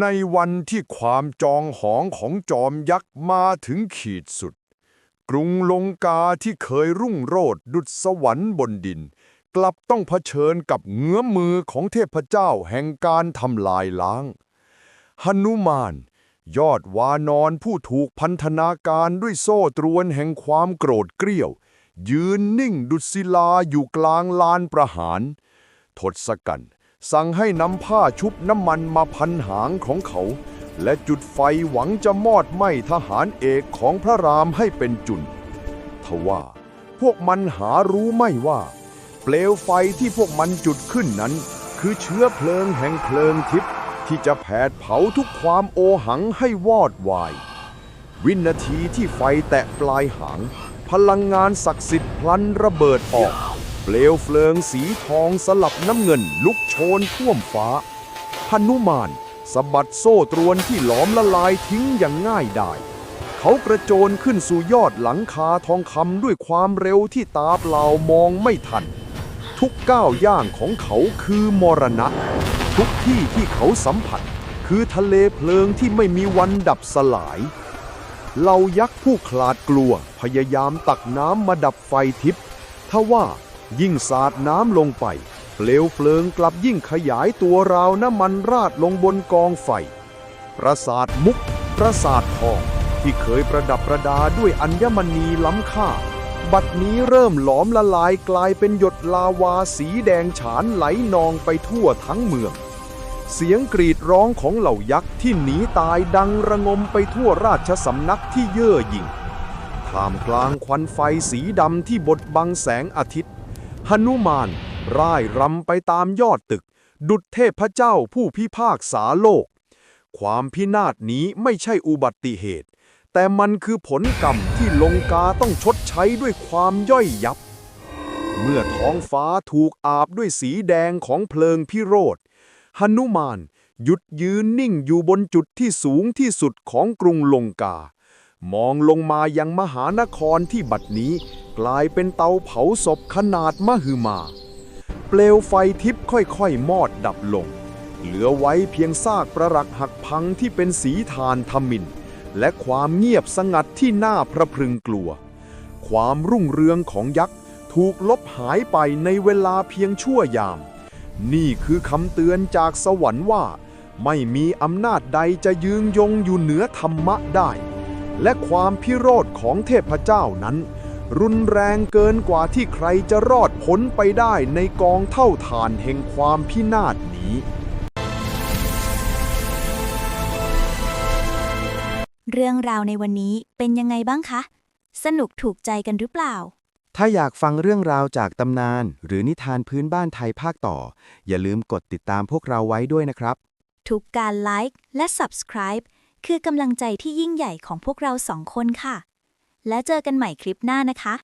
ในวันที่ความจองหองของจอมยักษ์มาถึงขีดสุด กรุงลงกาที่เคยรุ่งโรจน์ดุจสวรรค์บนดิน กลับต้องเผชิญกับเงื้อมือของเทพเจ้าแห่งการทำลายล้างหนุมาน ยอดวานอนผู้ถูกพันธนาการด้วยโซ่ตรวนแห่งความโกรธเกรี้ยว ยืนนิ่งดุจศิลาอยู่กลางลานประหาร ทศกัณฐ์ สั่งให้นำผ้าชุบน้ำมันมาพันหางของเขา และจุดไฟหวังจะมอดไหม้ทหารเอกของพระรามให้เป็นจุนทว่า พวกมันหารู้ไม่ว่า เปลวไฟที่พวกมันจุดขึ้นนั้น คือเชื้อเพลิงแห่งเพลิงทิพย์ที่จะแผดเผาทุกความโอหังให้วอดวาย วินาทีที่ไฟแตะปลายหาง พลังงานศักดิ์สิทธิ์พลันระเบิดออก เปลวเพลิงสีทองสลับน้ำเงินลุกโชนท่วมฟ้าหนุมานสะบัดโซ่ตรวนที่หลอมละลายทิ้งอย่างง่ายดายเขากระโจนขึ้นสู่ยอดหลังคาทองคำด้วยความเร็วที่ตาเปล่ามองไม่ทัน ทุกก้าวย่างของเขาคือมรณะ ทุกที่ที่เขาสัมผัส คือทะเลเพลิงที่ไม่มีวันดับสลายเหล่ายักษ์ผู้ขลาดกลัวพยายามตักน้ำมาดับไฟทิพย์ทว่า ยิ่งสาดน้ำลงไป เปลวเพลิงกลับยิ่งขยายตัวราวน้ำมันราดลงบนกองไฟ ปราสาทมุก ปราสาททอง ที่เคยประดับประดาด้วยอัญมณีล้ำค่า บัดนี้เริ่มหลอมละลายกลายเป็นหยดลาวาสีแดงฉานไหลนองไปทั่วทั้งเมือง เสียงกรีดร้องของเหล่ายักษ์ที่หนีตายดังระงมไปทั่วราชสำนักที่เย่อหยิ่งท่ามกลางควันไฟสีดำที่บดบังแสงอาทิตย์ หนุมาน ร่ายรำไปตามยอดตึก ดุจเทพเจ้าผู้พิพากษาโลก ความพินาศนี้ไม่ใช่อุบัติเหตุ แต่มันคือผลกรรมที่ลงกาต้องชดใช้ด้วยความย่อยยับ เมื่อท้องฟ้าถูกอาบด้วยสีแดงของเพลิงพิโรธหนุมานหยุดยืนนิ่งอยู่บนจุดที่สูงที่สุดของกรุงลงกา มองลงมายังมหานครที่บัดนี้กลายเป็นเตาเผาศพขนาดมหึมา เปลวไฟทิพย์ค่อยๆ มอดดับลง เหลือไว้เพียงซากประหลักหักพังที่เป็นสีทานทมิน และความเงียบสงัดที่น่าพระพรึงกลัว ความรุ่งเรืองของยักษ์ถูกลบหายไปในเวลาเพียงชั่วยาม นี่คือคำเตือนจากสวรรค์ว่า ไม่มีอำนาจใดจะยืงยงอยู่เหนือธรรมะได้ และความพิโรธของเทพเจ้านั้น รุนแรงเกินกว่าที่ใครจะรอดพ้นไปได้ในกองเท่าฐานแห่งความพินาศนี้ เรื่องราวในวันนี้เป็นยังไงบ้างคะ สนุกถูกใจกันหรือเปล่า ถ้าอยากฟังเรื่องราวจากตำนาน หรือนิทานพื้นบ้านไทยภาคต่อ อย่าลืมกดติดตามพวกเราไว้ด้วยนะครับ ทุกการไลค์และ Subscribe คือกำลังใจที่ยิ่งใหญ่ของพวกเราสองคนค่ะ และเจอกันใหม่คลิปหน้านะคะ